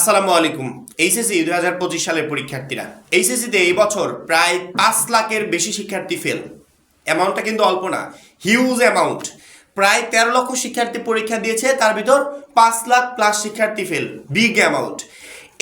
আসসালামু আলাইকুম। এইচএসসি দুই হাজার পঁচিশ সালের পরীক্ষার্থীরা। এইচএসসিতে এই বছর প্রায় পাঁচ লাখের বেশি শিক্ষার্থী ফেল অ্যামাউন্টটা কিন্তু অল্প না হিউজ অ্যামাউন্ট প্রায় তেরো লক্ষ শিক্ষার্থী পরীক্ষা দিয়েছে, তার ভিতর পাঁচ লাখ প্লাস শিক্ষার্থী ফেল বিগ অ্যামাউন্ট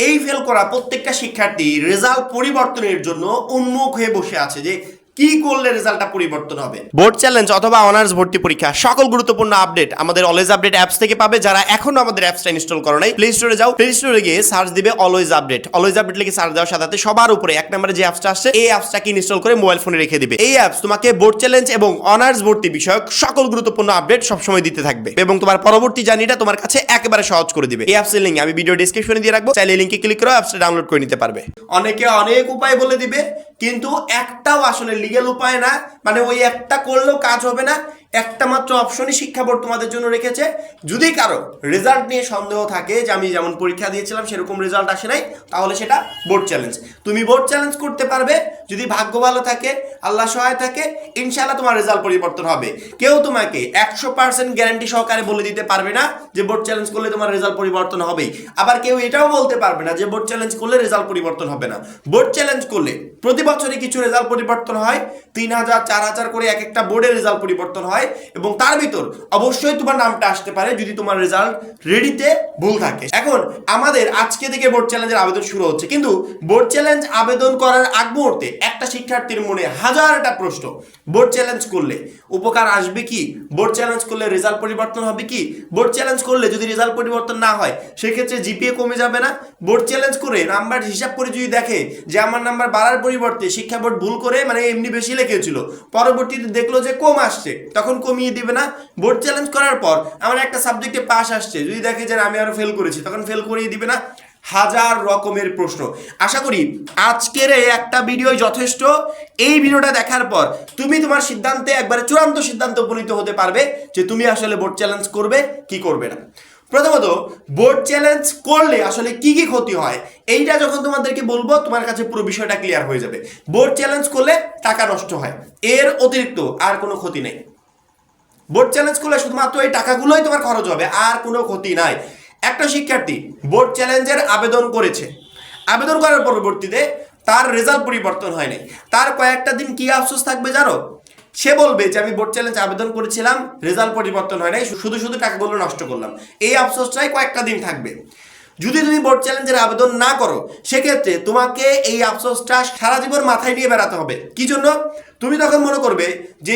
এই ফেল করা প্রত্যেকটা শিক্ষার্থী রেজাল্ট পরিবর্তনের জন্য উন্মুখ হয়ে বসে আছে যে কি করলে রেজাল্টটা পরিবর্তন হবে? বোর্ড চ্যালেঞ্জ অথবা অনার্স ভর্তি পরীক্ষা সকল গুরুত্বপূর্ণ আপডেট আমাদের অলওয়েজ আপডেট অ্যাপস থেকে পাবে। যারা এখনও আমাদের অ্যাপসটা ইনস্টল করো নাই প্লে স্টোরে যাও প্লে স্টোরে গিয়ে সার্চ দিবে অলওয়েজ আপডেট অলওয়েজ আপডেট লিখে সার্চ দেওয়ার সাথে সবার উপরে এক নম্বরে যে অ্যাপসটা আসছে এই অ্যাপসটাকে ইনস্টল করে মোবাইল ফোনে রেখে দিবে। এই অ্যাপস তোমাকে বোর্ড চ্যালেঞ্জ এবং অনার্স ভর্তি বিষয়ক সকল গুরুত্বপূর্ণ আপডেট সবসময় দিতে থাকবে এবং তোমার পরবর্তী জার্নিটা তোমার কাছে একেবারে সহজ করে দিবে। এই অ্যাপসের লিঙ্ক আমি ভিডিও ডিসক্রিপশনে দিয়ে রাখব চাইলে লিঙ্কে ক্লিক করে অ্যাপসটা ডাউনলোড করে নিতে পারবে। অনেকে অনেক উপায় বলে দিবে কিন্তু একটাও আসলে লিগেল উপায় না মানে ওই একটা করলেও কাজ হবে না একটা মাত্র অপশনই শিক্ষা বোর্ড তোমাদের জন্য রেখেছে। যদি কারও রেজাল্ট নিয়ে সন্দেহ থাকে যে আমি যেমন পরীক্ষা দিয়েছিলাম সেরকম রেজাল্ট আসে নাই, তাহলে সেটা বোর্ড চ্যালেঞ্জ তুমি বোর্ড চ্যালেঞ্জ করতে পারবে, যদি ভাগ্য ভালো থাকে, আল্লাহ সহায় থাকে, ইনশাআল্লাহ তোমার রেজাল্ট পরিবর্তন হবে। কেউ তোমাকে একশো পার্সেন্ট গ্যারান্টি সহকারে বলে দিতে পারবে না যে বোর্ড চ্যালেঞ্জ করলে তোমার রেজাল্ট পরিবর্তন হবেই। আবার কেউ এটাও বলতে পারবে না যে বোর্ড চ্যালেঞ্জ করলে রেজাল্ট পরিবর্তন হবে না। বোর্ড চ্যালেঞ্জ করলে প্রতি বছরই কিছু রেজাল্ট পরিবর্তন হয়, তিন হাজার, চার হাজার করে এক একটা বোর্ডের রেজাল্ট পরিবর্তন হয়। এবং তার ভিতর অবশ্যই তোমার নামটা আসতে পারে যদি তোমার রেজাল্ট রেডিতে ভুল থাকে। এখন আমাদের আজকে থেকে বোর্ড চ্যালেঞ্জের আবেদন শুরু হচ্ছে। কিন্তু বোর্ড চ্যালেঞ্জ আবেদন করার আগ মুহূর্তে একটা শিক্ষার্থীর মনে হাজারটা প্রশ্ন। বোর্ড চ্যালেঞ্জ করলে উপকার আসবে কি? বোর্ড চ্যালেঞ্জ করলে রেজাল্ট পরিবর্তন হবে কি? বোর্ড চ্যালেঞ্জ করলে যদি রেজাল্ট পরিবর্তন না হয়, সেক্ষেত্রে জিপিএ কমে যাবে না। বোর্ড চ্যালেঞ্জ করে নাম্বার হিসাব করে যদি দেখে যে আমার নাম্বার বাড়ার পরিবর্তে শিক্ষা বোর্ড ভুল করে মানে এমনি বেশি লিখেছিল, পরবর্তীতে দেখল যে কম আসছে, তখন কমিয়ে দিবে না। বোর্ড চ্যালেঞ্জ করার পর আমার একটা সাবজেক্টে পাস আসছে। যদি দেখে যে আমি আরও ফেল করেছি, তখন ফেল করিয়ে দিবে না। হাজার রকমের প্রশ্ন। আশা করি আজকের এই একটা ভিডিও যথেষ্ট। এই ভিডিওটা দেখার পর তুমি তোমার সিদ্ধান্তে একবারে চূড়ান্ত সিদ্ধান্ত উপনীত হতে পারবে যে তুমি আসলে বোর্ড চ্যালেঞ্জ করবে, কি করবে না। প্রথমত বোর্ড চ্যালেঞ্জ করলে আসলে কি কি ক্ষতি হয়, এইটা যখন তোমাদেরকে বলব, তোমার কাছে পুরো বিষয়টা ক্লিয়ার হয়ে যাবে। বোর্ড চ্যালেঞ্জ করলে টাকা নষ্ট হয়। এর অতিরিক্ত আর কোনো ক্ষতি নেই। বোর্ড চ্যালেঞ্জ করলে শুধুমাত্র এই টাকাগুলোই তোমার খরচ হবে, আর কোনো ক্ষতি নাই। একটা শিক্ষার্থী বোর্ড চ্যালেঞ্জের আবেদন করেছে। আবেদন করার পরবর্তীতে তার রেজাল্ট পরিবর্তন হয় নাই তার কয়েকটা দিন কি আফসোস থাকবে জানো? সে বলবে যে, আমি বোর্ড চ্যালেঞ্জ আবেদন করেছিলাম, রেজাল্ট পরিবর্তন হয় নাই শুধু শুধু টাকাগুলো নষ্ট করলাম। এই আফসোসটাই কয়েকটা দিন থাকবে। যদি তুমি বোর্ড চ্যালেঞ্জের আবেদন না করো, সেক্ষেত্রে তোমাকে এই আফসোসটা সারা জীবন মাথায় নিয়ে বেড়াতে হবে। কি জন্য? তুমি তখন মনে করবে যে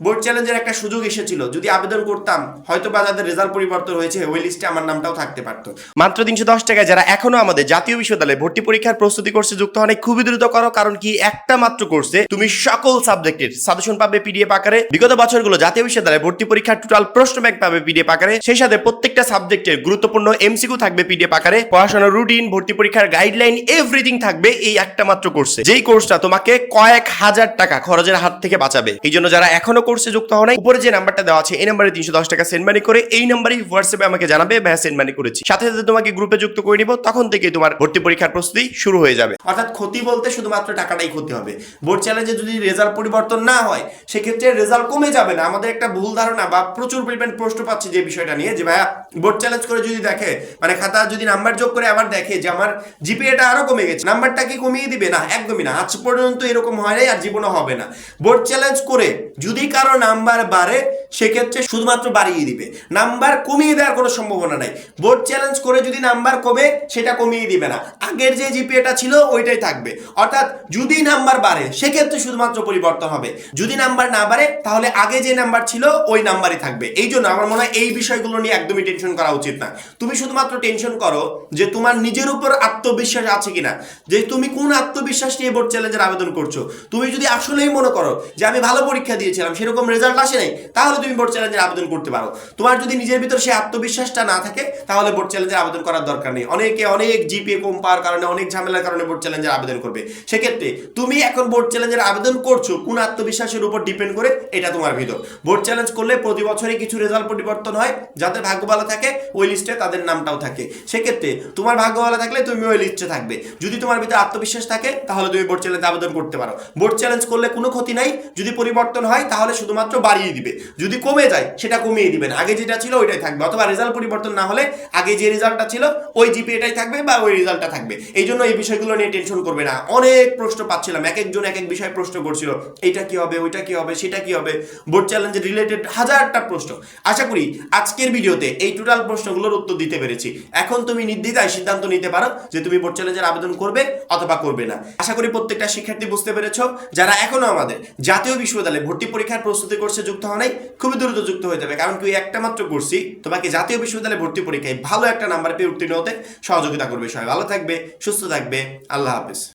বোর্ড চ্যালেঞ্জের একটা সুযোগ এসেছিল। যদি আবেদন করতাম হয়তো বা যাদের রেজাল্ট পরিবর্তন হয়েছে, ওই লিস্টে আমার নামটাও থাকতে পারতো। মাত্র তিনশো দশ টাকায় যারা এখনও আমাদের জাতীয় বিশ্ববিদ্যালয়ে ভর্তি পরীক্ষার প্রস্তুতি কোর্সে যুক্ত হন খুবই দ্রুত করো, কারণ কি একটা মাত্র কোর্সে তুমি সকল সাবজেক্টের সাজেশন পাবে পিডিএফ আকারে। বিগত বছরগুলো জাতীয় বিশ্ববিদ্যালয়ে ভর্তি পরীক্ষার টোটাল প্রশ্ন ব্যাংক পাবে পিডিএফ আকারে। সেই সাথে প্রত্যেকটা সাবজেক্টের গুরুত্বপূর্ণ এমসিকিউ থাকবে পিডিএফ আকারে। পড়াশোনার রুটিন ভর্তি পরীক্ষার গাইডলাইন এভরিথিং থাকবে এই একটা মাত্র কোর্সে যেই কোর্সটা তোমাকে কয়েক হাজার টাকা খরচের হাত থেকে বাঁচাবে। এই জন্য যারা এখনও কোর্সে যুক্ত হন নাই, উপরে যে নাম্বারটা দেওয়া আছে এই নাম্বারে তিনশো দশ টাকা সেন্ড মানি করে এই নাম্বারই হোয়াটসঅ্যাপে আমাকে জানাবে ভাইয়া সেন্ড মানি করেছি। সাথে সাথে তোমাকে গ্রুপে যুক্ত করে নিব তখন থেকে তোমার ভর্তি পরীক্ষার প্রস্তুতি শুরু হয়ে যাবে। অর্থাৎ ক্ষতি বলতে শুধুমাত্র টাকাটাই ক্ষতি হবে। বোর্ড চ্যালেঞ্জে যদি রেজাল্ট পরিবর্তন না হয় সেক্ষেত্রে রেজাল্ট কমে যাবে না। আমাদের একটা ভুল ধারণা বা প্রচুর পরিমাণ প্রশ্ন পাচ্ছি যে বিষয়টা নিয়ে যে ভাইয়া বোর্ড চ্যালেঞ্জ করে যদি দেখে মানে খাতা যদি নাম্বার যোগ করে আবার দেখে যে আমার জিপিএটা আরও কমে গেছে নাম্বারটা কি কমিয়ে দিবে? না একদমই না। আজ পর্যন্ত এরকম হয় নাই আর জীবনে হবে না। বোর্ড চ্যালেঞ্জ করে যদি কারও নাম্বার বাড়ে সেক্ষেত্রে শুধুমাত্র বাড়িয়ে দিবে। নাম্বার কমিয়ে দেওয়ার কোনো সম্ভাবনা নাই। বোর্ড চ্যালেঞ্জ করে যদি নাম্বার কমে, সেটা কমিয়ে দিবে না। আগের যে জিপিএটা ছিল, ওইটাই থাকবে। অর্থাৎ যদি নাম্বার বাড়ে, সেক্ষেত্রে শুধুমাত্র পরিবর্তন হবে। যদি নাম্বার না বাড়ে, তাহলে আগে যে নাম্বার ছিল, ওই নাম্বারই থাকবে। এই জন্য আমার মনে হয় এই বিষয়গুলো নিয়ে একদমই টেনশন করা উচিত না। তুমি শুধুমাত্র টেনশন করো যে তোমার নিজের উপর আত্মবিশ্বাস আছে কিনা। যে তুমি কোন আত্মবিশ্বাস নিয়ে বোর্ড চ্যালেঞ্জের আবেদন করছ। তুমি যদি আসলেই মনে করো যে আমি ভালো পরীক্ষা দিয়েছিলাম, সেরকম রেজাল্ট আসে নাই, তাহলে তুমি বোর্ড চ্যালেঞ্জের আবেদন করতে পারো। তোমার যদি নিজের ভিতর সেই আত্মবিশ্বাসটা না থাকে, তাহলে বোর্ড চ্যালেঞ্জের আবেদন করার দরকার নেই। অনেকে অনেক জিপিএ কম পাওয়ার কারণে, অনেক ঝামেলার কারণে বোর্ড চ্যালেঞ্জের আবেদন করবে। সেক্ষেত্রে তুমি এখন বোর্ড চ্যালেঞ্জের আবেদন করছ, কোন আত্মবিশ্বাসের উপর ডিপেন্ড করে এটা তোমার ভিতর। বোর্ড চ্যালেঞ্জ করলে প্রতি বছরই কিছু রেজাল্ট পরিবর্তন হয়, যাদের ভাগ্য ভালো থাকে, ওই লিস্টে তাদের নামটাও থাকে। সেক্ষেত্রে তোমার ভাগ্য ভালো থাকলে তুমি ওই লিস্টে থাকবে। যদি তোমার ভিতরে আত্মবিশ্বাস থাকে, তাহলে তুমি বোর্ড চ্যালেঞ্জ আবেদন করতে পারো। বোর্ড চ্যালেঞ্জ করলে কোনো ক্ষতি নাই। যদি পরিবর্তন হয়, তাহলে শুধুমাত্র বাড়িয়ে দিবে। যদি কমে যায়, সেটা কমিয়ে দিবেন। আগে যেটা ছিল, ওইটাই থাকবে। অথবা রেজাল্ট পরিবর্তন না হলে আগে যে রেজাল্টটা ছিল, ওই জিপিএটাই থাকবে বা ওই রেজাল্টটা থাকবে। এই জন্য এই বিষয়গুলো নিয়ে টেনশন করবে না। অনেক প্রশ্ন পাচ্ছিলাম। এক একজন এক এক বিষয়ে প্রশ্ন করছিল, এইটা কি হবে? ওইটা কি হবে? সেটা কি হবে? বোর্ড চ্যালেঞ্জের রিলেটেড হাজারটা প্রশ্ন। আশা করি আজকের ভিডিওতে এই টোটাল প্রশ্নগুলোর উত্তর দিতে পেরেছি। এখন তুমি নির্দ্বিধায় সিদ্ধান্ত নিতে পারো যে তুমি বোর্ড চ্যালেঞ্জের আবেদন করবে অথবা করবে না। আশা করি প্রত্যেকটা শিক্ষার্থী বুঝতে পেরেছ। যারা এখনও আমাদের জাতীয় বিশ্ববিদ্যালয়ে ভর্তি পরীক্ষার প্রস্তুতি করছে যুক্ত হওয়া খুবই দ্রুত যুক্ত হয়ে যাবে। কারণ কি একটা মাত্র করছি তোমাকে জাতীয় বিশ্ববিদ্যালয়ে ভর্তি পরীক্ষায় ভালো একটা নাম্বার পেয়ে উত্তীর্ণ হতে সহযোগিতা করবে সবাই। ভালো থাকবে, সুস্থ থাকবে। আল্লাহ হাফেজ।